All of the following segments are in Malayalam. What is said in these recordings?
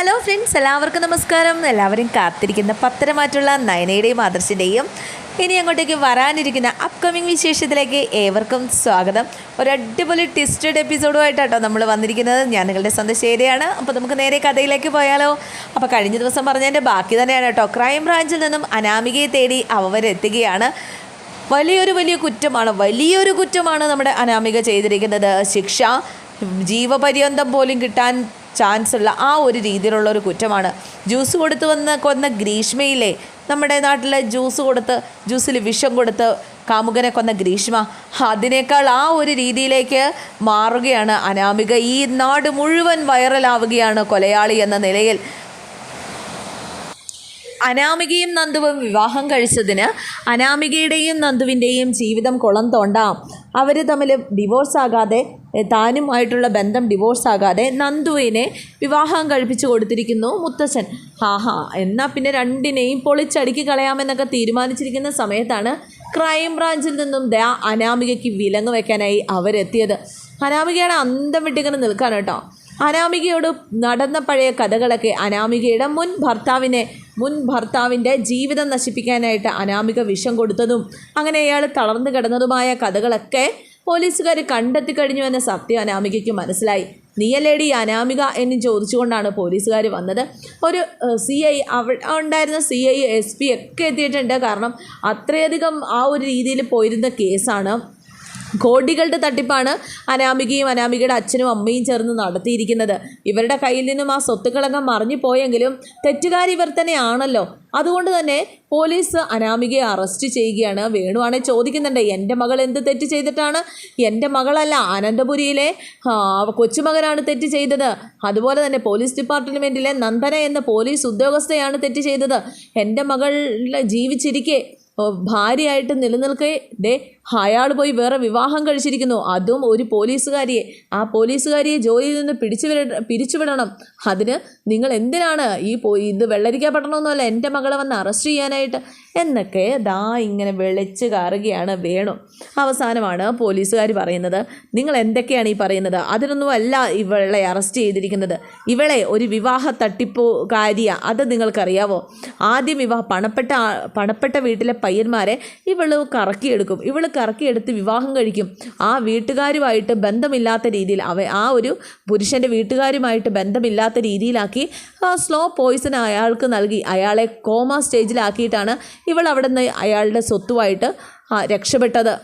ഹലോ ഫ്രണ്ട്സ് എല്ലാവർക്കും നമസ്കാരം. എല്ലാവരും കാത്തിരിക്കുന്ന പത്തരമാറ്റുള്ള നയനയുടെയും ആദർശിന്റെയും ഇനി അങ്ങോട്ടേക്ക് വരാനിരിക്കുന്ന അപ്കമിങ് വിശേഷത്തിലേക്ക് ഏവർക്കും സ്വാഗതം. ഒരു അടിപൊളി ട്വിസ്റ്റഡ് എപ്പിസോഡുമായിട്ടാട്ടോ നമ്മൾ വന്നിരിക്കുന്നത്. ഞാൻ നിങ്ങളുടെ സ്വന്തം ശരിയാണ് അപ്പോൾ നമുക്ക് നേരെ കഥയിലേക്ക് പോയാലോ? അപ്പോൾ കഴിഞ്ഞ ദിവസം പറഞ്ഞതിന്റെ ബാക്കി തന്നെയാണ് കേട്ടോ. ക്രൈം ബ്രാഞ്ചിൽ നിന്നും അനാമികയെ തേടി അവരെത്തുകയാണ് വലിയൊരു വലിയ കുറ്റമാണ് വലിയൊരു കുറ്റമാണ് നമ്മുടെ അനാമിക ചെയ്തിരിക്കുന്നത്. ശിക്ഷ ജീവപര്യന്തം പോലും കിട്ടാൻ ചാൻസ് ഉള്ള ആ ഒരു രീതിയിലുള്ള ഒരു കുറ്റമാണ്. ജ്യൂസ് കൊടുത്ത് വന്ന് കൊന്ന ഗ്രീഷ്മയിലെ നമ്മുടെ നാട്ടിലെ ജ്യൂസ് കൊടുത്ത് ജ്യൂസിൽ വിഷം കൊടുത്ത് കാമുകനെ കൊന്ന ഗ്രീഷ്മ അതിനേക്കാൾ ആ ഒരു രീതിയിലേക്ക് മാറുകയാണ് അനാമിക. ഈ നാട് മുഴുവൻ വൈറലാവുകയാണ് കൊലയാളി എന്ന നിലയിൽ. അനാമികയും നന്ദുവും വിവാഹം കഴിച്ചതിന് അനാമികയുടെയും നന്ദുവിന്റെയും ജീവിതം കുളം തോണ്ടാം. അവർ തമ്മിൽ ഡിവോഴ്സ് ആകാതെ താനുമായിട്ടുള്ള ബന്ധം ഡിവോഴ്സ് ആകാതെ നന്ദുവിനെ വിവാഹം കഴിപ്പിച്ചു കൊടുത്തിരിക്കുന്നു മുത്തച്ഛൻ. ഹാ ഹാ എന്നാൽ പിന്നെ രണ്ടിനെയും പൊളിച്ചടുക്കി കളയാമെന്നൊക്കെ തീരുമാനിച്ചിരിക്കുന്ന സമയത്താണ് ക്രൈം ബ്രാഞ്ചിൽ നിന്നും ദ അനാമികയ്ക്ക് വിലങ്ങ് വെക്കാനായി അവരെത്തിയത്. അനാമികയാണ് അന്തം വിട്ടിങ്ങനെ നിൽക്കാൻ കേട്ടോ. അനാമികയോട് നടന്ന പഴയ കഥകളൊക്കെ അനാമികയുടെ മുൻ ഭർത്താവിനെ മുൻ ഭർത്താവിന്റെ ജീവിതം നശിപ്പിക്കാനായിട്ട് അനാമിക വിഷം കൊടുത്തതും അങ്ങനെ അയാൾ തളർന്നു കിടന്നതുമായ കഥകളൊക്കെ പോലീസുകാർ കണ്ടെത്തി കഴിഞ്ഞു എന്ന സത്യം അനാമികയ്ക്ക് മനസ്സിലായി. നീയല്ലേടി അനാമിക എന്ന് ചോദിച്ചുകൊണ്ടാണ് പോലീസുകാർ വന്നത്. ഒരു സി ഐ അവ ഉണ്ടായിരുന്ന സി ഐ എസ് പി ഒക്കെ എത്തിയിട്ടുണ്ട്. കാരണം അത്രയധികം ആ ഒരു രീതിയിൽ പോയിരുന്ന കേസാണ്. കോടികളുടെ തട്ടിപ്പാണ് അനാമികയും അനാമികയുടെ അച്ഛനും അമ്മയും ചേർന്ന് നടത്തിയിരിക്കുന്നത്. ഇവരുടെ കയ്യിൽ നിന്നും ആ സ്വത്തുക്കളൊക്കെ മറിഞ്ഞു പോയെങ്കിലും തെറ്റുകാർ ഇവർ തന്നെയാണല്ലോ. അതുകൊണ്ട് തന്നെ പോലീസ് അനാമികയെ അറസ്റ്റ് ചെയ്യുകയാണ്. വേണുവാണെ ചോദിക്കുന്നുണ്ട് എന്റെ മകൾ എന്ത് തെറ്റ് ചെയ്തിട്ടാണ്? എന്റെ മകളല്ല അനന്തപുരിയിലെ കൊച്ചുമകനാണ് തെറ്റ് ചെയ്തത്. അതുപോലെ തന്നെ പോലീസ് ഡിപ്പാർട്ട്മെന്റിലെ നന്ദന എന്ന പോലീസ് ഉദ്യോഗസ്ഥയാണ് തെറ്റ് ചെയ്തത്. എന്റെ മകൾ ജീവിച്ചിരിക്കെ ഭാര്യയായിട്ട് നിലനിൽക്കേ ദേ അയാൾ പോയി വേറെ വിവാഹം കഴിച്ചിരിക്കുന്നു. അതും ഒരു പോലീസുകാരിയെ. ആ പോലീസുകാരിയെ ജോലിയിൽ നിന്ന് പിടിച്ചു വിട പിരിച്ചുവിടണം അതിന് നിങ്ങൾ എന്തിനാണ് ഈ പോ ഇത് വെള്ളരിക്കപ്പെടണമെന്നല്ല എന്റെ മകളെ വന്ന് അറസ്റ്റ് ചെയ്യാനായിട്ട്? എന്നൊക്കെ ദാ ഇങ്ങനെ വെളിച്ച് കാറുകയാണ് വേണം. അവസാനമാണ് പോലീസുകാർ പറയുന്നത് നിങ്ങൾ എന്തൊക്കെയാണ് ഈ പറയുന്നത്? അതിനൊന്നും അല്ല ഇവളെ അറസ്റ്റ് ചെയ്തിരിക്കുന്നത്. ഇവളെ ഒരു വിവാഹ തട്ടിപ്പുകാരിയ അത് നിങ്ങൾക്കറിയാവോ? ആദ്യം വിവാഹ പണപ്പെട്ട പണപ്പെട്ട വീട്ടിലെ പയ്യന്മാരെ ഇവൾ കറക്കിയെടുക്കും. ഇവൾ കറക്കിയെടുത്ത് വിവാഹം കഴിക്കും. ആ വീട്ടുകാരുമായിട്ട് ബന്ധമില്ലാത്ത രീതിയിൽ അവ ആ ഒരു പുരുഷന്റെ വീട്ടുകാരുമായിട്ട് ബന്ധമില്ലാത്ത രീതിയിലാക്കി സ്ലോ പോയിസൺ അയാൾക്ക് നൽകി. അയാളെ കോമ സ്റ്റേജിലാക്കിയിട്ടാണ് ഇവൾ അവിടെ നിന്ന് അയാളുടെ സ്വത്തുമായിട്ട് രക്ഷപ്പെട്ടത്.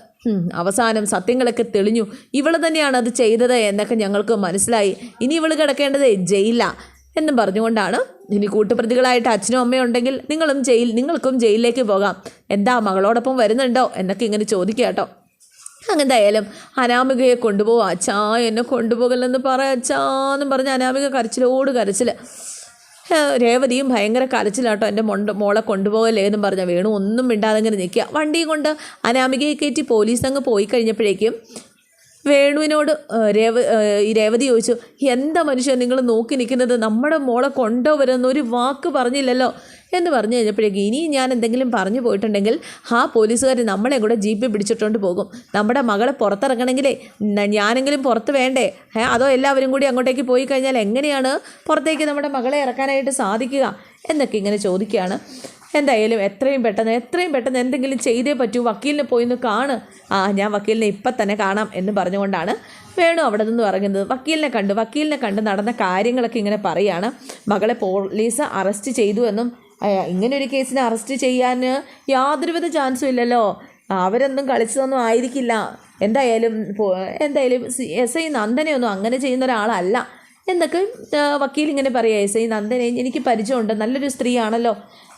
അവസാനം സത്യങ്ങളൊക്കെ തെളിഞ്ഞു. ഇവൾ തന്നെയാണ് അത് ചെയ്തത് എന്നൊക്കെ ഞങ്ങൾക്ക് മനസ്സിലായി. ഇനി ഇവൾ കിടക്കേണ്ടത് ജയിലിലാണ് എന്നും പറഞ്ഞുകൊണ്ടാണ് ഇനി കൂട്ടുപ്രതികളായിട്ട് അച്ഛനും അമ്മയും ഉണ്ടെങ്കിൽ നിങ്ങളും ജയിൽ നിങ്ങൾക്കും ജയിലിലേക്ക് പോകാം. എന്താ മകളോടൊപ്പം വരുന്നുണ്ടോ? എന്നൊക്കെ ഇങ്ങനെ ചോദിക്കുക കേട്ടോ. അങ്ങനെന്തായാലും അനാമികയെ കൊണ്ടുപോകും അച്ഛാ എന്നെ കൊണ്ടുപോകലെന്ന് പറ അച്ഛാന്നും പറഞ്ഞ് അനാമിക കരച്ചിലോട് കരച്ചിൽ രേവതിയും ഭയങ്കര കരച്ചിലാട്ടോ എന്റെ മൊണ്ട മോളെ കൊണ്ടുപോകല്ലേ എന്നും പറഞ്ഞ. വേണു ഒന്നും മിണ്ടാതെ ഇങ്ങനെ നിൽക്കുക. വണ്ടിയും കൊണ്ട് അനാമികയെ കയറ്റി പോലീസ് അങ്ങ് പോയി കഴിഞ്ഞപ്പോഴേക്കും വേണുവിനോട് രേവ ഈ രേവതി ചോദിച്ചു എന്താ മനുഷ്യൻ നിങ്ങൾ നോക്കി നിൽക്കുന്നത്? നമ്മുടെ മോളെ കൊണ്ടുവരുന്ന ഒരു വാക്ക് പറഞ്ഞില്ലല്ലോ? എന്ന് പറഞ്ഞു കഴിഞ്ഞപ്പോഴേക്കും ഇനിയും ഞാൻ എന്തെങ്കിലും പറഞ്ഞു പോയിട്ടുണ്ടെങ്കിൽ ആ പോലീസുകാർ നമ്മളെ കൂടെ ജീപ്പിൽ പിടിച്ചിട്ടുകൊണ്ട് പോകും. നമ്മുടെ മകളെ പുറത്തിറങ്ങണമെങ്കിലേ ഞാനെങ്കിലും പുറത്ത് വേണ്ടേ? അതോ എല്ലാവരും കൂടി അങ്ങോട്ടേക്ക് പോയി കഴിഞ്ഞാൽ എങ്ങനെയാണ് പുറത്തേക്ക് നമ്മുടെ മകളെ ഇറക്കാനായിട്ട് സാധിക്കുക? എന്നൊക്കെ ഇങ്ങനെ ചോദിക്കുകയാണ്. എന്തായാലും എത്രയും പെട്ടെന്ന് എത്രയും പെട്ടെന്ന് എന്തെങ്കിലും ചെയ്തേ പറ്റൂ. വക്കീലിനെ പോയി ഒന്ന് കാണ്. ആ ഞാൻ വക്കീലിനെ ഇപ്പം തന്നെ കാണാം എന്ന് പറഞ്ഞുകൊണ്ടാണ് വേണു അവിടെ നിന്ന് ഇറങ്ങുന്നത്. വക്കീലിനെ കണ്ടു. വക്കീലിനെ കണ്ട് നടന്ന കാര്യങ്ങളൊക്കെ ഇങ്ങനെ പറയുകയാണ് മകളെ പോലീസ് അറസ്റ്റ് ചെയ്തു എന്നും ഇങ്ങനൊരു കേസിനെ അറസ്റ്റ് ചെയ്യാൻ യാതൊരുവിധ ചാൻസും ഇല്ലല്ലോ. അവരൊന്നും കളിച്ചതൊന്നും ആയിരിക്കില്ല. എന്തായാലും എന്തായാലും എസ് ഐ നന്ദനെയൊന്നും അങ്ങനെ ചെയ്യുന്ന ഒരാളല്ല എന്നൊക്കെ വക്കീൽ ഇങ്ങനെ പറയുക എസ് ഐ നന്ദനെ എനിക്ക് പരിചയമുണ്ട്. നല്ലൊരു സ്ത്രീയാണല്ലോ.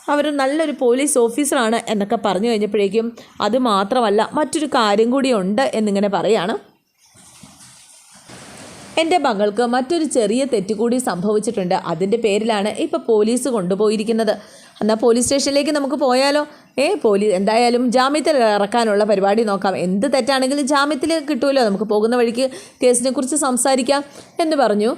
അവർ നല്ലൊരു പോലീസ് ഓഫീസറാണ് എന്നൊക്കെ പറഞ്ഞു കഴിഞ്ഞപ്പോഴേക്കും അത് മാത്രമല്ല മറ്റൊരു കാര്യം കൂടിയുണ്ട് എന്നിങ്ങനെ പറയാണ്. എന്റെ മകൾക്ക് മറ്റൊരു ചെറിയ തെറ്റ് കൂടി സംഭവിച്ചിട്ടുണ്ട്. അതിന്റെ പേരിലാണ് ഇപ്പോൾ പോലീസ് കൊണ്ടുപോയിരിക്കുന്നത്. എന്നാൽ പോലീസ് സ്റ്റേഷനിലേക്ക് നമുക്ക് പോയാലോ? ഏ പോലീസ് എന്തായാലും ജാമ്യത്തിൽ ഇറക്കാനുള്ള പരിപാടി നോക്കാം. എന്ത് തെറ്റാണെങ്കിലും ജാമ്യത്തിൽ കിട്ടുമല്ലോ നമുക്ക് പോകുന്ന വഴിക്ക് കേസിനെക്കുറിച്ച് സംസാരിക്കാം എന്ന് പറഞ്ഞു.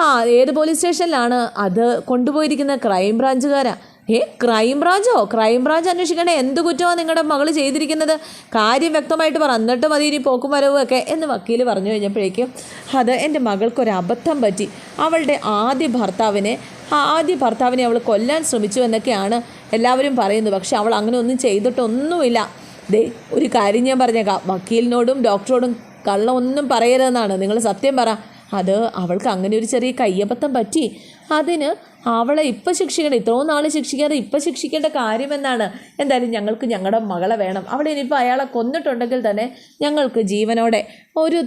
ആ ഏത് പോലീസ് സ്റ്റേഷനിലാണ് അത് കൊണ്ടുപോയിരിക്കുന്ന? ക്രൈം ബ്രാഞ്ചുകാരാ ഏ? ക്രൈംബ്രാഞ്ചോ? ക്രൈംബ്രാഞ്ച് അന്വേഷിക്കേണ്ട എന്ത് കുറ്റമാണ് നിങ്ങളുടെ മകൾ ചെയ്തിരിക്കുന്നത്? കാര്യം വ്യക്തമായിട്ട് പറ. എന്നിട്ട് മതി ഇനി പോക്കും വരവും ഒക്കെ എന്ന് വക്കീൽ പറഞ്ഞു കഴിഞ്ഞപ്പോഴേക്കും അത് എന്റെ മകൾക്കൊരു അബദ്ധം പറ്റി. അവളുടെ ആദ്യ ഭർത്താവിനെ ആദ്യ ഭർത്താവിനെ അവൾ കൊല്ലാൻ ശ്രമിച്ചു എന്നൊക്കെയാണ് എല്ലാവരും പറയുന്നത്. പക്ഷെ അവൾ അങ്ങനെ ഒന്നും ചെയ്തിട്ടൊന്നുമില്ല. ദേ ഒരു കാര്യം ഞാൻ പറഞ്ഞേക്കാം. വക്കീലിനോടും ഡോക്ടറോടും കള്ളം ഒന്നും പറയരുതെന്നാണ്. നിങ്ങൾ സത്യം പറ. അത് അവൾക്ക് അങ്ങനെ ഒരു ചെറിയ കയ്യബദ്ധം പറ്റി. അതിന് അവളെ ഇപ്പം ശിക്ഷിക്കണം. ഇത്രയും നാൾ ശിക്ഷിക്കാതെ ഇപ്പം ശിക്ഷിക്കേണ്ട കാര്യമെന്നാണ് എന്തായാലും ഞങ്ങൾക്ക് ഞങ്ങളുടെ മകളെ വേണം. അവിടെ ഇനിയിപ്പോൾ അയാളെ കൊന്നിട്ടുണ്ടെങ്കിൽ തന്നെ ഞങ്ങൾക്ക് ജീവനോടെ ഒരു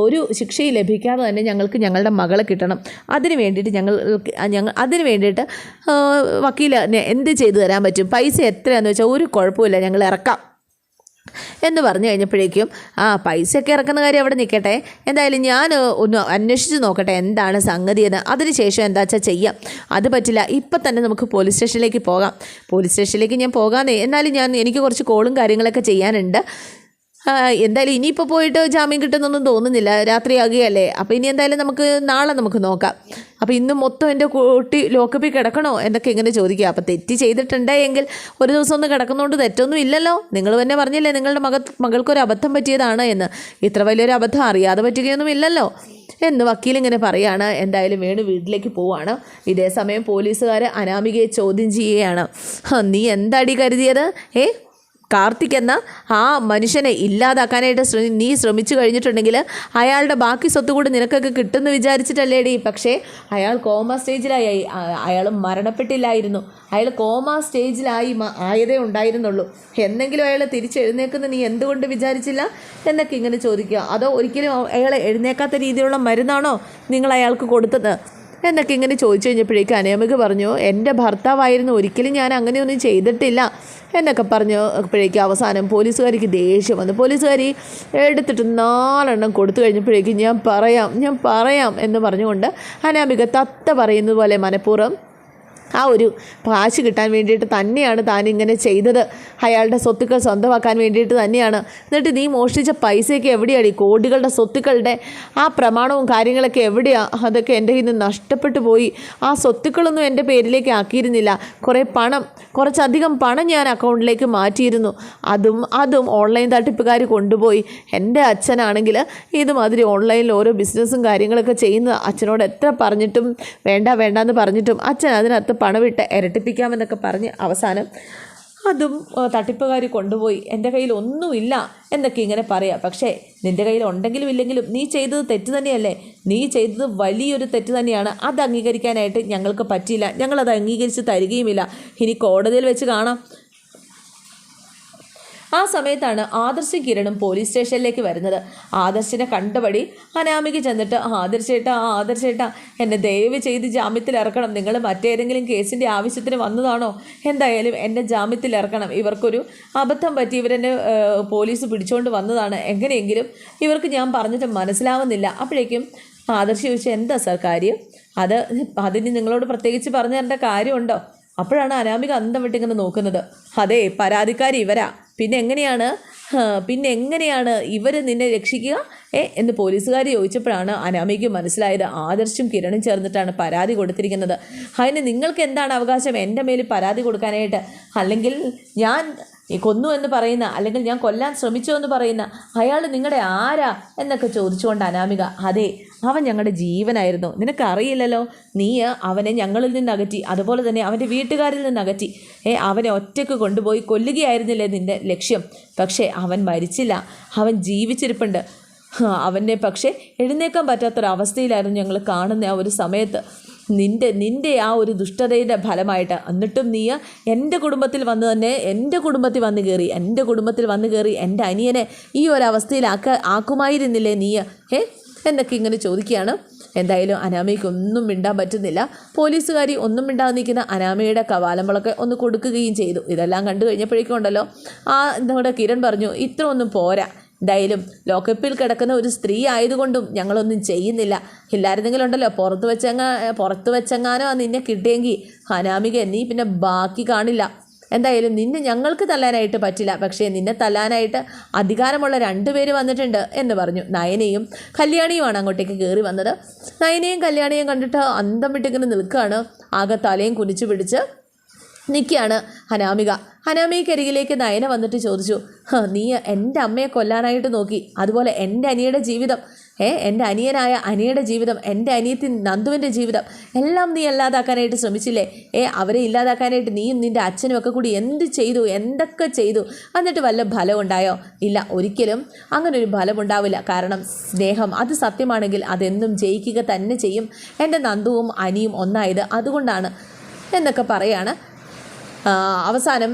ഒരു ശിക്ഷയും ലഭിക്കാതെ തന്നെ ഞങ്ങൾക്ക് ഞങ്ങളുടെ മകളെ കിട്ടണം. അതിന് വേണ്ടിയിട്ട് ഞങ്ങൾ ഞങ്ങൾ അതിന് വേണ്ടിയിട്ട് ആ, എന്ത് ചെയ്തു തരാൻ പറ്റും? പൈസ എത്രയാണെന്ന് വെച്ചാൽ ഒരു കുഴപ്പമില്ല ഞങ്ങൾ ഇറക്കാം. എന്ന് പറഞ്ഞു കഴിഞ്ഞപ്പോഴേക്കും ആ പൈസ ഒക്കെ ഇറക്കുന്ന കാര്യം അവിടെ നിൽക്കട്ടെ. എന്തായാലും ഞാൻ ഒന്ന് അന്വേഷിച്ച് നോക്കട്ടെ എന്താണ് സംഗതി എന്ന്. അതിനുശേഷം എന്താ വെച്ചാൽ ചെയ്യാം. അത് പറ്റില്ല. ഇപ്പം തന്നെ നമുക്ക് പോലീസ് സ്റ്റേഷനിലേക്ക് പോകാം. പോലീസ് സ്റ്റേഷനിലേക്ക് ഞാൻ പോകാമെന്നേ എന്നാലും ഞാൻ എനിക്ക് കുറച്ച് കോളും കാര്യങ്ങളൊക്കെ ചെയ്യാനുണ്ട്. എന്തായാലും ഇനിയിപ്പോൾ പോയിട്ട് ജാമ്യം കിട്ടുന്നൊന്നും തോന്നുന്നില്ല. രാത്രിയാകുകയല്ലേ. അപ്പോൾ ഇനി എന്തായാലും നമുക്ക് നാളെ നമുക്ക് നോക്കാം. അപ്പോൾ ഇന്ന് മൊത്തം എന്റെ കുട്ടി ലോക്കപ്പിൽ കിടക്കണോ എന്നൊക്കെ ഇങ്ങനെ ചോദിക്കുക. അപ്പോൾ തെറ്റ് ചെയ്തിട്ടുണ്ട് എങ്കിൽ ഒരു ദിവസം ഒന്ന് കിടക്കുന്നതുകൊണ്ട് തെറ്റൊന്നും ഇല്ലല്ലോ. നിങ്ങൾ തന്നെ പറഞ്ഞില്ലേ നിങ്ങളുടെ മക മകൾക്കൊരു അബദ്ധം പറ്റിയതാണ് എന്ന്. ഇത്ര വലിയൊരു അബദ്ധം അറിയാതെ പറ്റുകയൊന്നും ഇല്ലല്ലോ. എന്ന് വക്കീലിങ്ങനെ പറയാണ്. എന്തായാലും വേണു വീട്ടിലേക്ക് പോവാണ്. ഇതേ സമയം പോലീസുകാർ അനാമികയെ ചോദ്യം ചെയ്യുകയാണ്. നീ എന്താടി കരുതിയത്? ഏ കാർത്തിക് എന്ന ആ മനുഷ്യനെ ഇല്ലാതാക്കാനായിട്ട് ശ്രമി നീ ശ്രമിച്ചു കഴിഞ്ഞിട്ടുണ്ടെങ്കിൽ അയാളുടെ ബാക്കി സ്വത്ത് കൂടി നിനക്കൊക്കെ കിട്ടുമെന്ന് വിചാരിച്ചിട്ടല്ലേടി. പക്ഷേ അയാൾ കോമ സ്റ്റേജിലായി. അയാൾ മരണപ്പെട്ടില്ലായിരുന്നു. അയാൾ കോമ സ്റ്റേജിലായി ആയതേ ഉണ്ടായിരുന്നുള്ളൂ. എന്നെങ്കിലും അയാൾ തിരിച്ചെഴുന്നേക്കുന്ന നീ എന്തുകൊണ്ട് വിചാരിച്ചില്ല എന്നൊക്കെ ഇങ്ങനെ ചോദിക്കുക. അതോ ഒരിക്കലും അയാൾ എഴുന്നേക്കാത്ത രീതിയിലുള്ള മരുന്നാണോ നിങ്ങൾ അയാൾക്ക് കൊടുത്തത് എന്നൊക്കെ ഇങ്ങനെ ചോദിച്ചു കഴിഞ്ഞപ്പോഴേക്കും അനേമിക പറഞ്ഞു എന്റെ ഭർത്താവായിരുന്നു. ഒരിക്കലും ഞാൻ അങ്ങനെയൊന്നും ചെയ്തിട്ടില്ല. എന്നൊക്കെ പറഞ്ഞു അപ്പോഴേക്കും അവസാനം പോലീസുകാരിക്ക് ദേഷ്യം വന്നു. പോലീസുകാരി എടുത്തിട്ട് നാലെണ്ണം കൊടുത്തു കഴിഞ്ഞപ്പോഴേക്കും ഞാൻ പറയാം ഞാൻ പറയാം എന്ന് പറഞ്ഞുകൊണ്ട് അനാമിക തത്ത പറയുന്നത് പോലെ മനഃപൂർവം ആ ഒരു കാശ് കിട്ടാൻ വേണ്ടിയിട്ട് തന്നെയാണ് താൻ ഇങ്ങനെ ചെയ്തത്. അയാളുടെ സ്വത്തുക്കൾ സ്വന്തമാക്കാൻ വേണ്ടിയിട്ട് തന്നെയാണ്. എന്നിട്ട് നീ മോഷ്ടിച്ച പൈസയൊക്കെ എവിടെയാണ് ഈ കോടികളുടെ സ്വത്തുക്കളുടെ? ആ പ്രമാണവും കാര്യങ്ങളൊക്കെ എവിടെയാണ് അതൊക്കെ എന്റെ കയ്യിൽ നിന്ന് നഷ്ടപ്പെട്ടു പോയി. ആ സ്വത്തുക്കളൊന്നും എന്റെ പേരിലേക്ക് ആക്കിയിരുന്നില്ല. കുറേ പണം കുറച്ചധികം പണം ഞാൻ അക്കൗണ്ടിലേക്ക് മാറ്റിയിരുന്നു. അതും അതും ഓൺലൈൻ തട്ടിപ്പുകാർ കൊണ്ടുപോയി. എന്റെ അച്ഛനാണെങ്കിൽ ഇതുമാതിരി ഓൺലൈനിൽ ഓരോ ബിസിനസ്സും കാര്യങ്ങളൊക്കെ ചെയ്യുന്ന അച്ഛനോട് എത്ര പറഞ്ഞിട്ടും വേണ്ട വേണ്ട എന്ന് പറഞ്ഞിട്ടും അച്ഛൻ അതിനകത്ത് പണമിട്ട് ഇരട്ടിപ്പിക്കാമെന്നൊക്കെ പറഞ്ഞ് അവസാനം അതും തട്ടിപ്പുകാർ കൊണ്ടുപോയി. എന്റെ കയ്യിൽ ഒന്നുമില്ല എന്നൊക്കെ ഇങ്ങനെ പറയാം. പക്ഷേ നിന്റെ കയ്യിൽ ഉണ്ടെങ്കിലും ഇല്ലെങ്കിലും നീ ചെയ്തത് തെറ്റ് തന്നെയല്ലേ? നീ ചെയ്തത് വലിയൊരു തെറ്റ് തന്നെയാണ്. അത് അംഗീകരിക്കാനായിട്ട് ഞങ്ങൾക്ക് പറ്റിയില്ല. ഞങ്ങളത് അംഗീകരിച്ച് തരികയുമില്ല. ഇനി കോടതിയിൽ വെച്ച് കാണാം. ആ സമയത്താണ് ആദർശും കിരണും പോലീസ് സ്റ്റേഷനിലേക്ക് വരുന്നത്. ആദർശിനെ കണ്ടപടി അനാമിക ചെന്നിട്ട് ആദർശേട്ടാ ആദർശേട്ടാ എന്നെ ദയവ് ചെയ്ത് ജാമ്യത്തിൽ ഇറക്കണം. നിങ്ങൾ മറ്റേതെങ്കിലും കേസിന്റെ ആവശ്യത്തിന് വന്നതാണോ? എന്തായാലും എന്നെ ജാമ്യത്തിൽ ഇറക്കണം. ഇവർക്കൊരു അബദ്ധം പറ്റി ഇവരെന്നെ പോലീസ് പിടിച്ചുകൊണ്ട് വന്നതാണ്. എങ്ങനെയെങ്കിലും ഇവർക്ക് ഞാൻ പറഞ്ഞിട്ട് മനസ്സിലാവുന്നില്ല. അപ്പോഴേക്കും ആദർശ് ചോദിച്ചു എന്താ സാർ കാര്യം? അത് അതിന് നിങ്ങളോട് പ്രത്യേകിച്ച് പറഞ്ഞു തരേണ്ട കാര്യമുണ്ടോ? അപ്പോഴാണ് അനാമിക അന്തം വിട്ടിങ്ങനെ നോക്കുന്നത്. അതെ പരാതിക്കാരി ഇവരാ. പിന്നെ എങ്ങനെയാണ് പിന്നെ എങ്ങനെയാണ് ഇവർ നിന്നെ രക്ഷിക്കുക? ഏ എന്ന് പോലീസുകാർ ചോദിച്ചപ്പോഴാണ് അനാമിക്ക് മനസ്സിലായത്. ആദർശും കിരണും ചേർന്നിട്ടാണ് പരാതി കൊടുത്തിരിക്കുന്നത്. അതിന് നിങ്ങൾക്ക് എന്താണ് അവകാശം? എന്റെ മേൽ പരാതി കൊടുക്കാനായിട്ട്? അല്ലെങ്കിൽ ഞാൻ ഈ കൊന്നു എന്ന് പറയുന്ന അല്ലെങ്കിൽ ഞാൻ കൊല്ലാൻ ശ്രമിച്ചു എന്ന് പറയുന്ന അയാൾ നിങ്ങളുടെ ആരാ എന്നൊക്കെ ചോദിച്ചുകൊണ്ട് അനാമിക അതെ അവൻ ഞങ്ങളുടെ ജീവനായിരുന്നു. നിനക്കറിയില്ലല്ലോ? നീ അവനെ ഞങ്ങളിൽ നിന്ന് അകറ്റി അതുപോലെ തന്നെ അവന്റെ വീട്ടുകാരിൽ നിന്ന് അകറ്റി. ഏ അവനെ ഒറ്റയ്ക്ക് കൊണ്ടുപോയി കൊല്ലുകയായിരുന്നില്ലേ നിന്റെ ലക്ഷ്യം? പക്ഷേ അവൻ മരിച്ചില്ല. അവൻ ജീവിച്ചിരിപ്പുണ്ട്. അവനെ പക്ഷേ എഴുന്നേക്കാൻ പറ്റാത്തൊരവസ്ഥയിലായിരുന്നു ഞങ്ങൾ കാണുന്ന ആ ഒരു സമയത്ത്. നിന്റെ നിന്റെ ആ ഒരു ദുഷ്ടതയുടെ ഫലമായിട്ട് എന്നിട്ടും നീ എന്റെ കുടുംബത്തിൽ വന്ന് തന്നെ എന്റെ കുടുംബത്തിൽ വന്ന് കയറി എന്റെ കുടുംബത്തിൽ വന്ന് കയറി എന്റെ അനിയനെ ഈ ഒരു അവസ്ഥയിലാക്ക ആക്കുമായിരുന്നില്ലേ നീ? ഏ? എന്നൊക്കെ ഇങ്ങനെ ചോദിക്കുകയാണ്. എന്തായാലും അനാമയ്ക്ക് ഒന്നും മിണ്ടാൻ പറ്റുന്നില്ല. പോലീസുകാരി ഒന്നും മിണ്ടാതെ നിൽക്കുന്ന അനാമയുടെ കവാലമ്പളൊക്കെ ഒന്ന് കൊടുക്കുകയും ചെയ്തു. ഇതെല്ലാം കണ്ടു കഴിഞ്ഞപ്പോഴേക്കും ഉണ്ടല്ലോ ആ നമ്മുടെ കിരൺ പറഞ്ഞു ഇത്ര ഒന്നും പോരാ. എന്തായാലും ലോക്കപ്പിൽ കിടക്കുന്ന ഒരു സ്ത്രീ ആയതുകൊണ്ടും ഞങ്ങളൊന്നും ചെയ്യുന്നില്ല. ഇല്ലായിരുന്നെങ്കിലും ഉണ്ടല്ലോ പുറത്ത് വെച്ചങ്ങ പുറത്ത് വെച്ചെങ്ങാനോ നിന്നെ കിട്ടിയെങ്കിൽ അനാമിക നീ പിന്നെ ബാക്കി കാണില്ല. എന്തായാലും നിന്നെ ഞങ്ങൾക്ക് തല്ലാനായിട്ട് പറ്റില്ല. പക്ഷേ നിന്നെ തല്ലാനായിട്ട് അധികാരമുള്ള രണ്ടുപേര് വന്നിട്ടുണ്ട് എന്ന് പറഞ്ഞു. നയനയും കല്യാണിയുമാണ് അങ്ങോട്ടേക്ക് കയറി വന്നത്. നയനയും കല്യാണിയും കണ്ടിട്ട് അന്തം വിട്ടിങ്ങനെ നിൽക്കുകയാണ്. ആകെ തലയും കുനിച്ചു പിടിച്ച് നിൽക്കുകയാണ് ഹനാമിക. ഹനാമികരികിലേക്ക് നയന വന്നിട്ട് ചോദിച്ചു നീ എന്റെ അമ്മയെ കൊല്ലാനായിട്ട് നോക്കി. അതുപോലെ എന്റെ അനിയുടെ ജീവിതം ഏ എന്റെ അനിയനായ അനിയുടെ ജീവിതം എന്റെ അനിയത്തി നന്ദുവിന്റെ ജീവിതം എല്ലാം നീ ഇല്ലാതാക്കാനായിട്ട് ശ്രമിച്ചില്ലേ? ഏ അവരെ ഇല്ലാതാക്കാനായിട്ട് നീയും നിന്റെ അച്ഛനും ഒക്കെ കൂടി എന്ത് ചെയ്തു? എന്തൊക്കെ ചെയ്തു? എന്നിട്ട് വല്ല ഫലം ഉണ്ടായോ ഇല്ല ഒരിക്കലും അങ്ങനൊരു ഒരു ഫലം ഉണ്ടാവില്ല കാരണം സ്നേഹം അത് സത്യമാണെങ്കിൽ അതെന്നും ജയിക്കുക തന്നെ ചെയ്യും. എന്റെ നന്ദുവും അനിയും ഒന്നായത് അതുകൊണ്ടാണ് എന്നൊക്കെ പറയാണ് അവസാനം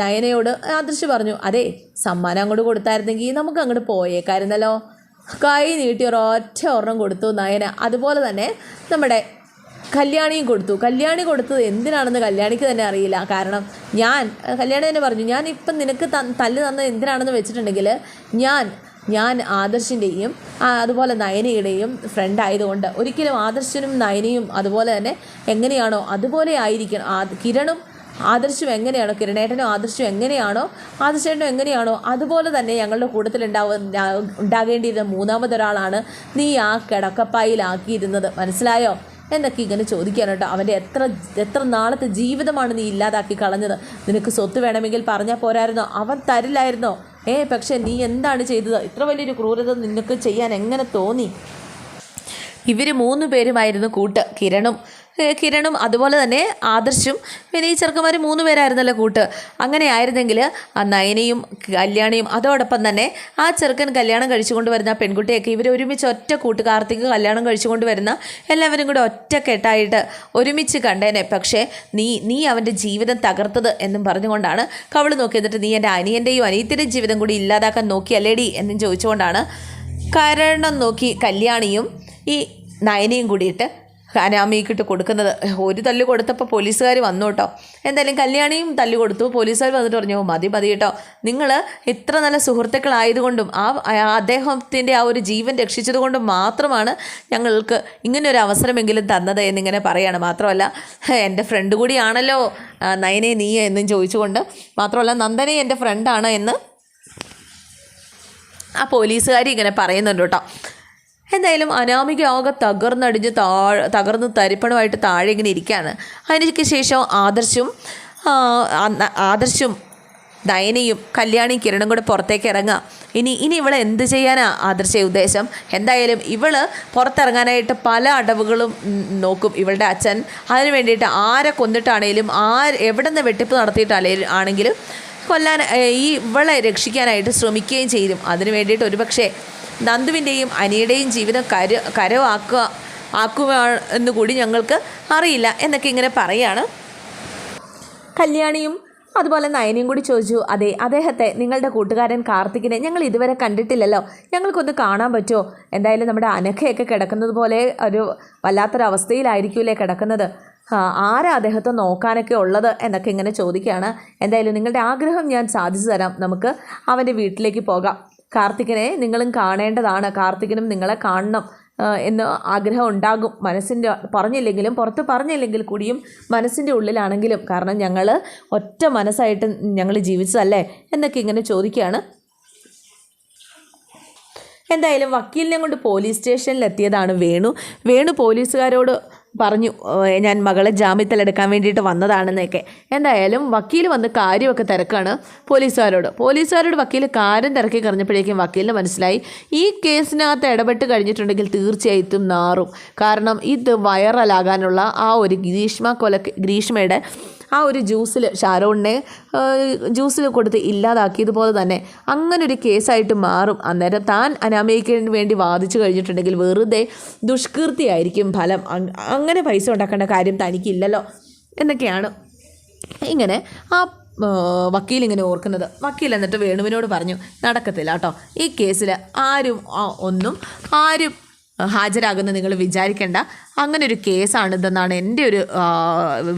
നയനയോട് ആദർശ് പറഞ്ഞു അതെ സമ്മാനം അങ്ങോട്ട് കൊടുത്തായിരുന്നെങ്കിൽ നമുക്ക് അങ്ങോട്ട് പോയേക്കായിരുന്നല്ലോ. കൈ നീട്ടി ഒരൊറ്റ ഒരെണ്ണം കൊടുത്തു നയന. അതുപോലെ തന്നെ നമ്മുടെ കല്യാണിയും കൊടുത്തു. കല്യാണി കൊടുത്തത് എന്തിനാണെന്ന് കല്യാണിക്ക് തന്നെ അറിയില്ല. കാരണം ഞാൻ കല്യാണി തന്നെ പറഞ്ഞു ഞാൻ ഇപ്പം നിനക്ക് തല്ല് തന്നത് എന്തിനാണെന്ന് വെച്ചിട്ടുണ്ടെങ്കിൽ ഞാൻ ഞാൻ ആദർശിന്റെയും അതുപോലെ നയനയുടെയും ഫ്രണ്ട് ആയതുകൊണ്ട് ഒരിക്കലും ആദർശനും നയനയും അതുപോലെ തന്നെ എങ്ങനെയാണോ അതുപോലെ ആയിരിക്കണം. കിരണും ആദർശം എങ്ങനെയാണോ കിരണേട്ടനോ ആദർശം എങ്ങനെയാണോ ആദർശേട്ടനോ എങ്ങനെയാണോ അതുപോലെ തന്നെ ഞങ്ങളുടെ കൂട്ടത്തിൽ ഉണ്ടാകേണ്ടിയിരുന്ന മൂന്നാമതൊരാളാണ് നീ ആ കിടക്കപ്പായിലാക്കിയിരുന്നത്. മനസ്സിലായോ? എന്നൊക്കെ ഇങ്ങനെ ചോദിക്കാനോട്ടോ അവന്റെ എത്ര എത്ര നാളത്തെ ജീവിതമാണ് നീ ഇല്ലാതാക്കി കളഞ്ഞത്? നിനക്ക് സ്വത്ത് വേണമെങ്കിൽ പറഞ്ഞാൽ പോരായിരുന്നോ? അവൻ തരില്ലായിരുന്നോ? ഏ പക്ഷേ നീ എന്താണ് ചെയ്തത്? ഇത്ര വലിയൊരു ക്രൂരത നിനക്ക് ചെയ്യാൻ എങ്ങനെ തോന്നി? ഇവർ മൂന്ന് പേരുമായിരുന്നു കൂട്ട്. കിരണും കിരണും അതുപോലെ തന്നെ ആദർശും പിന്നെ ഈ ചെറുക്കന്മാർ മൂന്ന് പേരായിരുന്നല്ലോ കൂട്ട്. അങ്ങനെ ആയിരുന്നെങ്കിൽ ആ നയനയും കല്യാണിയും അതോടൊപ്പം തന്നെ ആ ചെറുക്കൻ കല്യാണം കഴിച്ചുകൊണ്ട് വരുന്ന പെൺകുട്ടിയൊക്കെ ഇവർ ഒരുമിച്ച് ഒറ്റ കൂട്ട് കാർത്തിക് കല്യാണം കഴിച്ചുകൊണ്ട് വരുന്ന എല്ലാവരും കൂടെ ഒറ്റക്കെട്ടായിട്ട് ഒരുമിച്ച് കണ്ടേനെ. പക്ഷേ നീ നീ അവന്റെ ജീവിതം തകർത്തത് എന്നും പറഞ്ഞുകൊണ്ടാണ് കവൾ നോക്കി. എന്നിട്ട് നീ എന്റെ അനിയന്റെയും അനിയത്തിന്റെയും ജീവിതം കൂടി ഇല്ലാതാക്കാൻ നോക്കിയല്ലേടി എന്നും ചോദിച്ചുകൊണ്ടാണ് കരണം നോക്കി കല്യാണിയും ഈ നയനയും കൂടിയിട്ട് അനാമിക്കിട്ട് കൊടുക്കുന്നത്. ഒരു തല്ല് കൊടുത്തപ്പോൾ പോലീസുകാർ വന്നു കേട്ടോ എന്തായാലും കല്യാണിയും തല്ല് കൊടുത്തു. പോലീസുകാർ വന്നിട്ട് പറഞ്ഞു മതി മതി കേട്ടോ. നിങ്ങൾ ഇത്ര നല്ല സുഹൃത്തുക്കളായതുകൊണ്ടും ആ അദ്ദേഹത്തിന്റെ ആ ഒരു ജീവൻ രക്ഷിച്ചതുകൊണ്ടും മാത്രമാണ് ഞങ്ങൾക്ക് ഇങ്ങനൊരു അവസരമെങ്കിലും തന്നത് എന്നിങ്ങനെ പറയുകയാണ് മാത്രമല്ല എന്റെ ഫ്രണ്ട് കൂടിയാണല്ലോ നയനെ നീ എന്നും ചോദിച്ചുകൊണ്ട്. മാത്രമല്ല നന്ദനെ എന്റെ ഫ്രണ്ടാണ് എന്ന് ആ പോലീസുകാരി ഇങ്ങനെ പറയുന്നുണ്ട് കേട്ടോ. എന്തായാലും അനാമിക ആകെ തകർന്നടിഞ്ഞ് താഴെ തകർന്ന് തരിപ്പണമായിട്ട് താഴെ ഇങ്ങനെ ഇരിക്കുകയാണ് അതിന് ശേഷം ആദർശും ആദർശും നയനയും കല്യാണി കിരണും കൂടെ പുറത്തേക്ക് ഇറങ്ങുക. ഇനി ഇനി ഇവളെ എന്ത് ചെയ്യാനാ ആദർശ ഉദ്ദേശം? എന്തായാലും ഇവൾ പുറത്തിറങ്ങാനായിട്ട് പല അടവുകളും നോക്കും ഇവളുടെ അച്ഛൻ. അതിന് വേണ്ടിയിട്ട് ആരെ കൊന്നിട്ടാണേലും ആര് എവിടെ നിന്ന് വെട്ടിപ്പ് നടത്തിയിട്ടാണെങ്കിലും ആണെങ്കിലും കൊല്ലാൻ ഈ ഇവളെ രക്ഷിക്കാനായിട്ട് ശ്രമിക്കുകയും ചെയ്യും. അതിന് വേണ്ടിയിട്ട് ഒരുപക്ഷെ നന്ദുവിന്റെയും അനിയുടെയും ജീവിതം കര കരവാക്കുക ആക്കുക എന്ന് കൂടി ഞങ്ങൾക്ക് അറിയില്ല എന്നൊക്കെ ഇങ്ങനെ പറയാണ്. കല്യാണിയും അതുപോലെ നയനയും കൂടി ചോദിച്ചു അതെ അദ്ദേഹത്തെ നിങ്ങളുടെ കൂട്ടുകാരൻ കാർത്തികിനെ ഞങ്ങൾ ഇതുവരെ കണ്ടിട്ടില്ലല്ലോ. ഞങ്ങൾക്കൊന്ന് കാണാൻ പറ്റുമോ? എന്തായാലും നമ്മുടെ അനഘയൊക്കെ കിടക്കുന്നത് പോലെ ഒരു വല്ലാത്തൊരു അവസ്ഥയിലായിരിക്കൂലേ കിടക്കുന്നത് ആരാ അദ്ദേഹത്തെ നോക്കാനൊക്കെ ഉള്ളത്? എന്നൊക്കെ ഇങ്ങനെ ചോദിക്കുകയാണ്. എന്തായാലും നിങ്ങളുടെ ആഗ്രഹം ഞാൻ സാധിച്ചു തരാം. നമുക്ക് അവന്റെ വീട്ടിലേക്ക് പോകാം. കാർത്തികിനെ നിങ്ങളും കാണേണ്ടതാണ്. കാർത്തികനും നിങ്ങളെ കാണണം എന്ന് ആഗ്രഹം ഉണ്ടാകും. മനസ്സിന്റെ പറഞ്ഞില്ലെങ്കിലും പുറത്ത് പറഞ്ഞില്ലെങ്കിൽ കൂടിയും മനസ്സിന്റെ ഉള്ളിലാണെങ്കിലും കാരണം ഞങ്ങൾ ഒറ്റ മനസ്സായിട്ട് ഞങ്ങൾ ജീവിച്ചതല്ലേ എന്നൊക്കെ ഇങ്ങനെ ചോദിക്കുകയാണ്. എന്തായാലും വക്കീലിനെ കൊണ്ട് പോലീസ് സ്റ്റേഷനിലെത്തിയതാണ് വേണു. വേണു പോലീസുകാരോട് പറഞ്ഞു ഞാൻ മകളെ ജാമ്യത്തിൽ എടുക്കാൻ വേണ്ടിയിട്ട് വന്നതാണെന്നൊക്കെ. എന്തായാലും വക്കീൽ വന്ന് കാര്യമൊക്കെ തിരക്കാണ് പോലീസുകാരോട്. പോലീസുകാരോട് വക്കീൽ കാര്യം തിരക്കി കഴിഞ്ഞപ്പോഴേക്കും വക്കീലിന് മനസ്സിലായി ഈ കേസിനകത്ത് ഇടപെട്ട് കഴിഞ്ഞിട്ടുണ്ടെങ്കിൽ തീർച്ചയായിട്ടും നാറും. കാരണം ഇത് വൈറലാകാനുള്ള ആ ഒരു ഗ്രീഷ്മ കൊല ഗ്രീഷ്മയുടെ ആ ഒരു ജ്യൂസിൽ ഷാരോണിനെ ജ്യൂസിൽ കൊടുത്ത് ഇല്ലാതാക്കിയതുപോലെ തന്നെ അങ്ങനെ ഒരു കേസായിട്ട് മാറും. അന്നേരം താൻ അനാമയിക്കാൻ വേണ്ടി വാദിച്ചു കഴിഞ്ഞിട്ടുണ്ടെങ്കിൽ വെറുതെ ദുഷ്കീർത്തിയായിരിക്കും ഫലം. അങ്ങനെ പൈസ ഉണ്ടാക്കേണ്ട കാര്യം തനിക്കില്ലല്ലോ എന്നൊക്കെയാണ് ഇങ്ങനെ ആ, വക്കീൽ ഇങ്ങനെ ഓർക്കുന്നത്. വക്കീൽ എന്നിട്ട് വേണുവിനോട് പറഞ്ഞു നടക്കത്തില്ല കേട്ടോ. ഈ കേസിൽ ആരും ഒന്നും ആരും ഹാജരാകുന്ന നിങ്ങൾ വിചാരിക്കേണ്ട. അങ്ങനെ ഒരു കേസാണിതെന്നാണ് എന്റെ ഒരു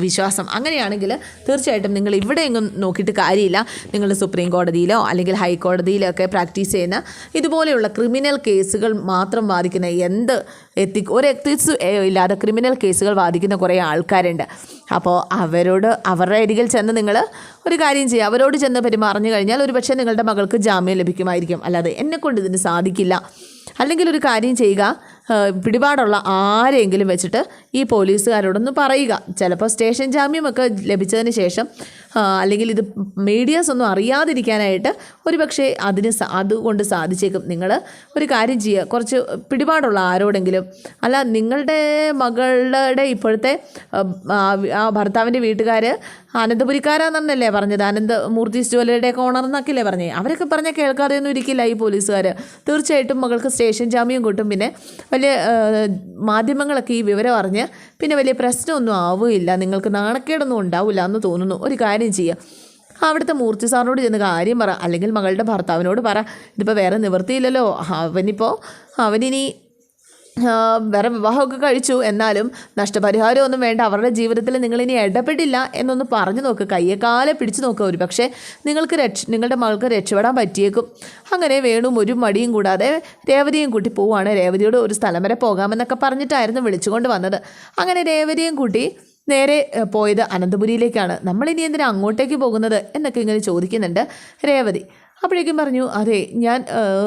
വിശ്വാസം. അങ്ങനെയാണെങ്കിൽ തീർച്ചയായിട്ടും നിങ്ങൾ ഇവിടെ നോക്കിയിട്ട് കാര്യമില്ല. നിങ്ങൾ സുപ്രീം കോടതിയിലോ അല്ലെങ്കിൽ ഹൈക്കോടതിയിലോ ഒക്കെ പ്രാക്ടീസ് ചെയ്യുന്ന ഇതുപോലെയുള്ള ക്രിമിനൽ കേസുകൾ മാത്രം വാദിക്കുന്ന എന്ത് എത്തി ഒരു എത്തിക്സ് ഇല്ലാതെ ക്രിമിനൽ കേസുകൾ വാദിക്കുന്ന കുറേ ആൾക്കാരുണ്ട്. അപ്പോൾ അവരോട് അവരുടെ അരികിൽ ചെന്ന് നിങ്ങൾ ഒരു കാര്യം ചെയ്യുക അവരോട് ചെന്ന് പെരുമാറഞ്ഞു കഴിഞ്ഞാൽ ഒരു പക്ഷേ നിങ്ങളുടെ മകൾക്ക് ജാമ്യം ലഭിക്കുമായിരിക്കും. അല്ലാതെ എന്നെക്കൊണ്ട് ഇതിന് സാധിക്കില്ല. അല്ലെങ്കിൽ ഒരു കാര്യം ചെയ്യുക പിടിപാടുള്ള ആരെങ്കിലും വെച്ചിട്ട് ഈ പോലീസുകാരോടൊന്ന് പറയുക. ചിലപ്പോൾ സ്റ്റേഷൻ ജാമ്യമൊക്കെ ലഭിച്ചതിന് ശേഷം അല്ലെങ്കിൽ ഇത് മീഡിയാസ് ഒന്നും അറിയാതിരിക്കാനായിട്ട് ഒരു പക്ഷേ അതിന് അതുകൊണ്ട് സാധിച്ചേക്കും. നിങ്ങൾ ഒരു കാര്യം ചെയ്യുക കുറച്ച് പിടിപാടുള്ള ആരോടെങ്കിലും അല്ല നിങ്ങളുടെ മകളുടെ ഇപ്പോഴത്തെ ആ, ഭർത്താവിന്റെ വീട്ടുകാർ അനന്തപുരിക്കാരാണെന്നല്ലേ പറഞ്ഞത്? അനന്തമൂർത്തി ജ്വല്ലറിയുടെയൊക്കെ ഓണർ എന്നൊക്കെയല്ലേ പറഞ്ഞത് അവരൊക്കെ പറഞ്ഞാൽ കേൾക്കാതെയൊന്നും ഇരിക്കില്ല ഈ പോലീസുകാർ തീർച്ചയായിട്ടും മകൾക്ക് സ്റ്റേഷൻ ജാമ്യം കിട്ടും. പിന്നെ വലിയ മാധ്യമങ്ങളൊക്കെ ഈ വിവരം അറിഞ്ഞ് പിന്നെ വലിയ പ്രശ്നമൊന്നും ആവുകയില്ല. നിങ്ങൾക്ക് നാണക്കേടൊന്നും ഉണ്ടാവില്ല എന്ന് തോന്നുന്നു. ഒരു കാര്യം ചെയ്യുക അവിടുത്തെ മൂർത്തി സാറിനോട് ചെന്ന് കാര്യം പറ. അല്ലെങ്കിൽ മകളുടെ ഭർത്താവിനോട് പറ. ഇതിപ്പോൾ വേറെ നിവൃത്തിയില്ലല്ലോ. അവനിപ്പോൾ അവനിനി വേറെ വിവാഹമൊക്കെ കഴിച്ചു. എന്നാലും നഷ്ടപരിഹാരമൊന്നും വേണ്ട. അവരുടെ ജീവിതത്തിൽ നിങ്ങളിനി ഇടപെടില്ല എന്നൊന്ന് പറഞ്ഞു നോക്ക്. കയ്യെ കാലെ പിടിച്ചു നോക്കുക ഒരു പക്ഷേ നിങ്ങൾക്ക് രക്ഷ നിങ്ങളുടെ മകൾക്ക് രക്ഷപ്പെടാൻ പറ്റിയേക്കും. അങ്ങനെ വേണും ഒരു മടിയും കൂടാതെ രേവതിയും കൂട്ടി പോവാണ്. രേവതിയോട് ഒരു സ്ഥലം വരെ പോകാമെന്നൊക്കെ പറഞ്ഞിട്ടായിരുന്നു വിളിച്ചുകൊണ്ട് വന്നത്. അങ്ങനെ രേവതിയും കൂട്ടി നേരെ പോയത് അനന്തപുരിയിലേക്കാണ്. നമ്മളിനി എന്തിനാ അങ്ങോട്ടേക്ക് പോകുന്നത്? എന്നൊക്കെ ഇങ്ങനെ ചോദിക്കുന്നുണ്ട് രേവതി. അപ്പോഴേക്കും പറഞ്ഞു അതെ ഞാൻ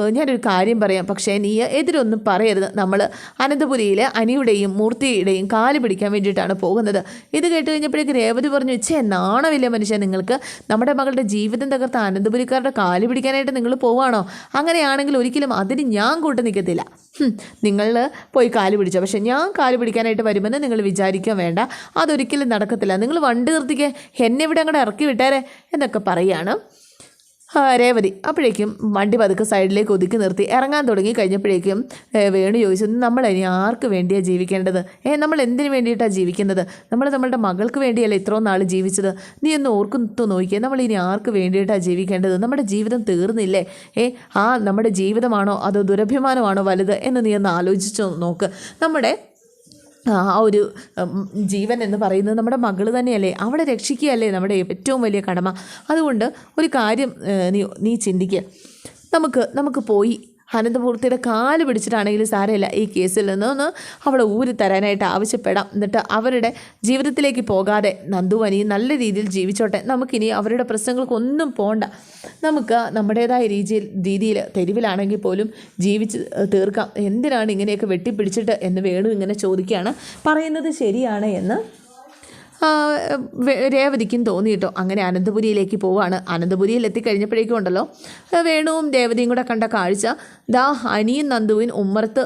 ഞാനൊരു കാര്യം പറയാം. പക്ഷേ നീ എതിരൊന്നും പറയരുത്. നമ്മൾ അനന്തപുരിയിലെ അനിയുടെയും മൂർത്തിയുടെയും കാൽ പിടിക്കാൻ വേണ്ടിയിട്ടാണ് പോകുന്നത്. ഇത് കേട്ട് കഴിഞ്ഞപ്പോഴേക്ക് രേവതി പറഞ്ഞു ചേ നാണമില്ല മനുഷ്യൻ നിങ്ങൾക്ക്? നമ്മുടെ മകളുടെ ജീവിതം തകർത്ത അനന്തപുരിക്കാരുടെ കാൽ പിടിക്കാനായിട്ട് നിങ്ങൾ പോവാണോ? അങ്ങനെയാണെങ്കിൽ ഒരിക്കലും അതിന് ഞാൻ കൂട്ട് നിൽക്കത്തില്ല. നിങ്ങൾ പോയി കാൽ പിടിച്ചോ. പക്ഷേ ഞാൻ കാൽ പിടിക്കാനായിട്ട് വരുമെന്ന് നിങ്ങൾ വിചാരിക്കാൻ വേണ്ട. അതൊരിക്കലും നടക്കത്തില്ല. നിങ്ങൾ വണ്ടി നിർത്തിക്കേ. എന്നെ ഇവിടെ അങ്ങോട്ട് ഇറക്കി വിട്ടേരെ എന്നൊക്കെ പറയാണ്. ആ, രേവതി. അപ്പോഴേക്കും വണ്ടി പതുക്കെ സൈഡിലേക്ക് ഒതുക്കി നിർത്തി. ഇറങ്ങാൻ തുടങ്ങി കഴിഞ്ഞപ്പോഴേക്കും വേണു ചോദിച്ചു നമ്മൾ ഇനി ആർക്ക് വേണ്ടിയാണ് ജീവിക്കേണ്ടത്? ഏ നമ്മൾ എന്തിനു വേണ്ടിയിട്ടാണ് ജീവിക്കുന്നത്? നമ്മൾ നമ്മളുടെ മകൾക്ക് വേണ്ടിയല്ലേ ഇത്രയും നാൾ ജീവിച്ചത്? നീ ഒന്ന് ഓർക്കുന്നു നോക്കിയാൽ നമ്മൾ ഇനി ആർക്ക് വേണ്ടിയിട്ടാണ് ജീവിക്കേണ്ടത്? നമ്മുടെ ജീവിതം തീർന്നില്ലേ? ഏ ആ നമ്മുടെ ജീവിതമാണോ അതോ ദുരഭിമാനമാണോ വലുത്? എന്ന് നീ ഒന്ന് ആലോചിച്ചു നോക്ക്. നമ്മുടെ ആ ഒരു ജീവൻ എന്ന് പറയുന്നത് നമ്മുടെ മകൾ തന്നെയല്ലേ? അവളെ രക്ഷിക്കുകയല്ലേ നമ്മുടെ ഏറ്റവും വലിയ കടമ? അതുകൊണ്ട് ഒരു കാര്യം നീ നീ ചിന്തിക്കുക നമുക്ക് നമുക്ക് പോയി അനന്തപൂർത്തിയുടെ കാൽ പിടിച്ചിട്ടാണെങ്കിലും സാരമില്ല. ഈ കേസിൽ നിന്നൊന്ന് അവളെ ഊരി തരാനായിട്ട് ആവശ്യപ്പെടാം. എന്നിട്ട് അവരുടെ ജീവിതത്തിലേക്ക് പോകാതെ നന്ദുവനി നല്ല രീതിയിൽ ജീവിച്ചോട്ടെ. നമുക്കിനി അവരുടെ പ്രശ്നങ്ങൾക്കൊന്നും പോണ്ട. നമുക്ക് നമ്മുടേതായ രീതിയിൽ രീതിയിൽ തെരുവിലാണെങ്കിൽ പോലും ജീവിച്ച് തീർക്കാം. എന്തിനാണ് ഇങ്ങനെയൊക്കെ വെട്ടിപ്പിടിച്ചിട്ട് എന്ന് വേണു ഇങ്ങനെ ചോദിക്കുകയാണ്. പറയുന്നത് ശരിയാണ് എന്ന് രേവതിക്കും തോന്നി കേട്ടോ. അങ്ങനെ അനന്തപുരിയിലേക്ക് പോവാണ്. അനന്തപുരിയിൽ എത്തിക്കഴിഞ്ഞപ്പോഴേക്കും ഉണ്ടല്ലോ വേണുവും രേവതിയും കൂടെ കണ്ട കാഴ്ച. ദാ അനിയും നന്ദുവിൻ ഉമ്മർത്ത്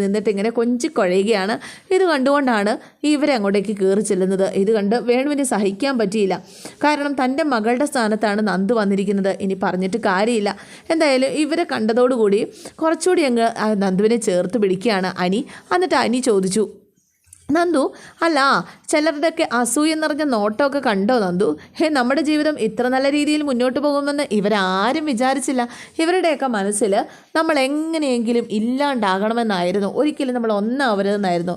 നിന്നിട്ട് ഇങ്ങനെ കൊഞ്ചി കുഴയുകയാണ്. ഇത് കണ്ടുകൊണ്ടാണ് ഇവരെ അങ്ങോട്ടേക്ക് കയറി ചെല്ലുന്നത്. ഇത് കണ്ട് വേണുവിന് സഹിക്കാൻ പറ്റിയില്ല. കാരണം തന്റെ മകളുടെ സ്ഥാനത്താണ് നന്ദു വന്നിരിക്കുന്നത്. ഇനി പറഞ്ഞിട്ട് കാര്യമില്ല. എന്തായാലും ഇവരെ കണ്ടതോടുകൂടി കുറച്ചുകൂടി അങ്ങ് നന്ദുവിനെ ചേർത്ത് പിടിക്കുകയാണ് അനി. എന്നിട്ട് അനി ചോദിച്ചു നന്ദു അല്ല ചിലരുടെയൊക്കെ അസൂയ നിറഞ്ഞ നോട്ടമൊക്കെ കണ്ടോ നന്ദു? ഹേ നമ്മുടെ ജീവിതം ഇത്ര നല്ല രീതിയിൽ മുന്നോട്ട് പോകുമെന്ന് ഇവരാരും വിചാരിച്ചില്ല. ഇവരുടെയൊക്കെ മനസ്സിൽ നമ്മൾ എങ്ങനെയെങ്കിലും ഇല്ലാണ്ടാകണമെന്നായിരുന്നു. ഒരിക്കലും നമ്മൾ ഒന്നാവരുതെന്നായിരുന്നു.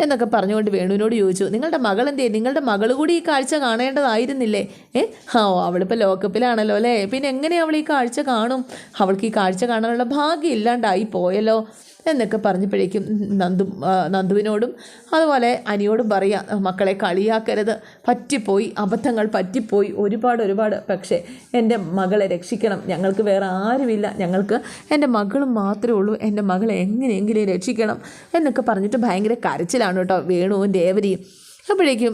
എന്നൊക്കെ പറഞ്ഞുകൊണ്ട് വേണുവിനോട് ചോദിച്ചു നിങ്ങളുടെ മകൾ എന്തേ നിങ്ങളുടെ മകൾ കൂടി ഈ കാഴ്ച കാണേണ്ടതായിരുന്നില്ലേ? ഏ? ആ അവളിപ്പോൾ ലോക്കപ്പിലാണല്ലോ അല്ലേ? പിന്നെ എങ്ങനെ അവൾ ഈ കാഴ്ച കാണും? അവൾക്ക് ഈ കാഴ്ച കാണാനുള്ള ഭാഗ്യം ഇല്ലാണ്ടായി പോയല്ലോ. എന്നൊക്കെ പറഞ്ഞപ്പോഴേക്കും നന്ദു നന്ദുവിനോടും അതുപോലെ അനിയോടും പറയാം മക്കളെ കളിയാക്കരുത്. പറ്റിപ്പോയി അബദ്ധങ്ങൾ പറ്റിപ്പോയി ഒരുപാട് ഒരുപാട്. പക്ഷേ എന്റെ മകളെ രക്ഷിക്കണം. ഞങ്ങൾക്ക് വേറെ ആരുമില്ല. ഞങ്ങൾക്ക് എന്റെ മകളും മാത്രമേ ഉള്ളൂ. എന്റെ മകളെ എങ്ങനെയെങ്കിലും രക്ഷിക്കണം. എന്നൊക്കെ പറഞ്ഞിട്ട് ഭയങ്കര കരച്ചിലാണ് കേട്ടോ വേണുവും രേവതിയും അപ്പോഴേക്കും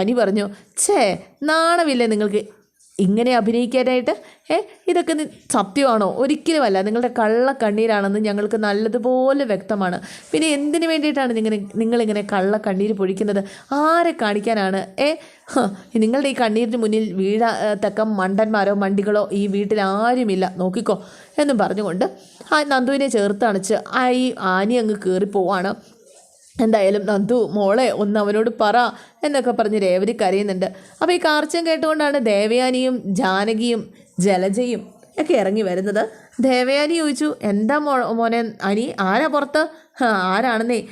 അനി പറഞ്ഞു ഛേ നാണമില്ലേ നിങ്ങൾക്ക്? ഇങ്ങനെ അഭിനയിക്കാനായിട്ട്? ഏ ഇതൊക്കെ സത്യമാണോ? ഒരിക്കലുമല്ല. നിങ്ങളുടെ കള്ള കണ്ണീരാണെന്ന് ഞങ്ങൾക്ക് നല്ലതുപോലെ വ്യക്തമാണ്. പിന്നെ എന്തിനു വേണ്ടിയിട്ടാണ് നിങ്ങൾ നിങ്ങളിങ്ങനെ കള്ള കണ്ണീര് പൊഴിക്കുന്നത്? ആരെ കാണിക്കാനാണ്? ഏ നിങ്ങളുടെ ഈ കണ്ണീരിന് മുന്നിൽ വീഴാ തക്ക മണ്ടന്മാരോ മണ്ടികളോ ഈ വീട്ടിൽ ആരുമില്ല. നോക്കിക്കോ. എന്നും പറഞ്ഞുകൊണ്ട് ആ നന്ദുവിനെ ചേർത്ത് അണച്ച് ആ ഈ ആനി അങ്ങ് കയറി പോവാണ് എന്തായാലും നന്ദു മോളെ ഒന്ന് അവനോട് പറ എന്നൊക്കെ പറഞ്ഞ് രേവതി കരയുന്നുണ്ട്. അപ്പോൾ ഈ കാർച്ചം കേട്ടുകൊണ്ടാണ് ദേവയാനിയും ജാനകിയും ജലജയും ഒക്കെ ഇറങ്ങി വരുന്നത്. ദേവയാനി ചോദിച്ചു എന്താ മോ മോനെ അനി ആരാ പുറത്ത്? "ആ, ആരാണെന്നേ?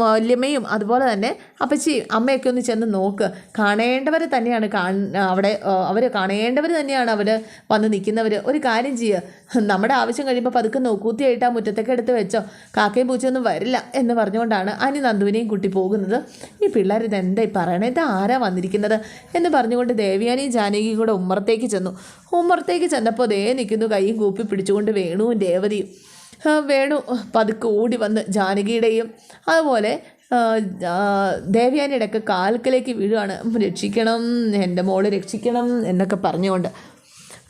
വല്യമ്മയും അതുപോലെ തന്നെ അപ്പച്ചി അമ്മയൊക്കെ ഒന്ന് ചെന്ന് നോക്ക്. കാണേണ്ടവർ തന്നെയാണ് അവിടെ അവർ കാണേണ്ടവർ തന്നെയാണ് അവർ വന്ന് നിൽക്കുന്നവർ ഒരു കാര്യം ചെയ്യുക നമ്മുടെ ആവശ്യം കഴിയുമ്പോൾ പതുക്കെ നോക്കൂത്തിയായിട്ട് ആ മുറ്റത്തൊക്കെ എടുത്ത് വെച്ചോ. കാക്കയും പൂച്ചയൊന്നും വരില്ല എന്ന് പറഞ്ഞുകൊണ്ടാണ് അനി നന്ദുവിനെയും കുട്ടി പോകുന്നത്. ഈ പിള്ളേർ ഇത് എന്തായി പറയണേ? ഇത് ആരാ വന്നിരിക്കുന്നത്? എന്ന് പറഞ്ഞുകൊണ്ട് ദേവിയാനിയും ജാനകിയും കൂടെ ഉമ്മറത്തേക്ക് ചെന്നു. ഉമ്മറത്തേക്ക് ചെന്നപ്പോൾ ദേ നിൽക്കുന്നു കൈയും കൂപ്പി പിടിച്ചുകൊണ്ട് വേണുവും രേവതിയും. ആ, വേണു. പതുക്കെ ഓടി വന്ന് ജാനകിയുടെയും അതുപോലെ ദേവയാനിയുടെ ഒക്കെ കാൽക്കലേക്ക് വീഴുകയാണ് രക്ഷിക്കണം എന്റെ മോൾ രക്ഷിക്കണം എന്നൊക്കെ പറഞ്ഞുകൊണ്ട്.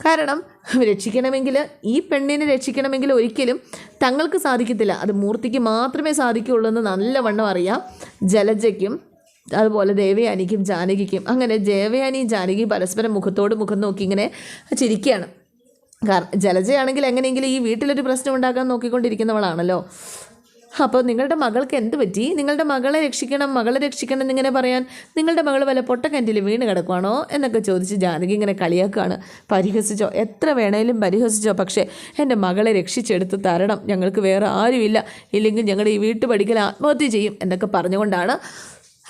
കാരണം രക്ഷിക്കണമെങ്കിൽ ഈ പെണ്ണിനെ രക്ഷിക്കണമെങ്കിൽ ഒരിക്കലും തങ്ങൾക്ക് സാധിക്കത്തില്ല. അത് മൂർത്തിക്ക് മാത്രമേ സാധിക്കുകയുള്ളൂ എന്ന് നല്ലവണ്ണം അറിയാം. ജലജയ്ക്കും അതുപോലെ ദേവയാനിക്കും ജാനകിക്കും. അങ്ങനെ ദേവയാനിയും ജാനകി പരസ്പരം മുഖത്തോട് മുഖം നോക്കി ഇങ്ങനെ ചിരിക്കുകയാണ്. കാരണം ജലജയാണെങ്കിൽ എങ്ങനെയെങ്കിലും ഈ വീട്ടിലൊരു പ്രശ്നം ഉണ്ടാക്കാൻ നോക്കിക്കൊണ്ടിരിക്കുന്നവളാണല്ലോ. അപ്പോൾ നിങ്ങളുടെ മകൾക്ക് എന്ത് പറ്റി? നിങ്ങളുടെ മകളെ രക്ഷിക്കണം മകളെ രക്ഷിക്കണം എന്നിങ്ങനെ പറയാൻ നിങ്ങളുടെ മകൾ വല്ല പൊട്ടക്കന്റിൽ വീണ് കിടക്കുവാണോ എന്നൊക്കെ ചോദിച്ച് ജാനകി ഇങ്ങനെ കളിയാക്കുകയാണ്. പരിഹസിച്ചോ? എത്ര വേണേലും പരിഹസിച്ചോ? പക്ഷേ എന്റെ മകളെ രക്ഷിച്ചെടുത്ത് തരണം. ഞങ്ങൾക്ക് വേറെ ആരുമില്ല. ഇല്ലെങ്കിൽ ഞങ്ങളുടെ ഈ വീട്ടുപടിക്കൽ ആത്മഹത്യ ചെയ്യും എന്നൊക്കെ പറഞ്ഞുകൊണ്ടാണ്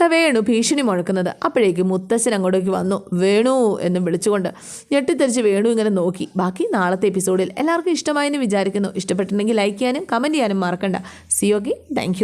വേണു ഭീഷണി മുഴക്കുന്നത്. അപ്പോഴേക്ക് മുത്തശ്ശൻ അങ്ങോട്ടേക്ക് വന്നു. വേണു എന്നും വിളിച്ചുകൊണ്ട് ഞെട്ടിത്തെറിച്ച് വേണു ഇങ്ങനെ നോക്കി. ബാക്കി നാളത്തെ എപ്പിസോഡിൽ എല്ലാവർക്കും ഇഷ്ടമായെന്ന് വിചാരിക്കുന്നു. ഇഷ്ടപ്പെട്ടിട്ടുണ്ടെങ്കിൽ ലൈക്ക് ചെയ്യാനും കമന്റ് ചെയ്യാനും മറക്കണ്ട. C okay thank